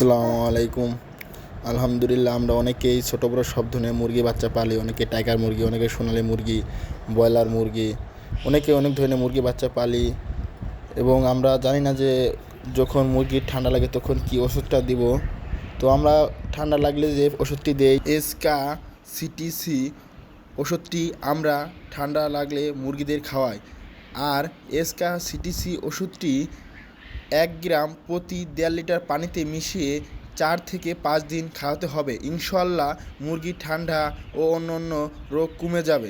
আসসালামু আলাইকুম। আলহামদুলিল্লাহ, আমরা অনেকেই ছোটো বড়ো সব ধরনের মুরগি, বাচ্চা পালি, অনেকে টাইগার মুরগি, অনেকে সোনালি মুরগি, ব্রয়লার মুরগি, অনেকে অনেক ধরনের মুরগি, বাচ্চা পালি। এবং আমরা জানি না যে যখন মুরগির ঠান্ডা লাগে তখন কি ওষুধটা দিব। তো আমরা ঠান্ডা লাগলে যে ওষুধটি দেই এসকা সিটিসি ওষুধটি আমরা ঠান্ডা লাগলে মুরগিদের খাওয়াই। আর এসকা সিটিসি ওষুধটি এক গ্রাম প্রতি দেড় লিটার পানিতে মিশিয়ে চার থেকে পাঁচ দিন খাওয়াতে হবে। ইনশাল্লাহ মুরগির ঠান্ডা ও অন্য অন্য রোগ কমে যাবে।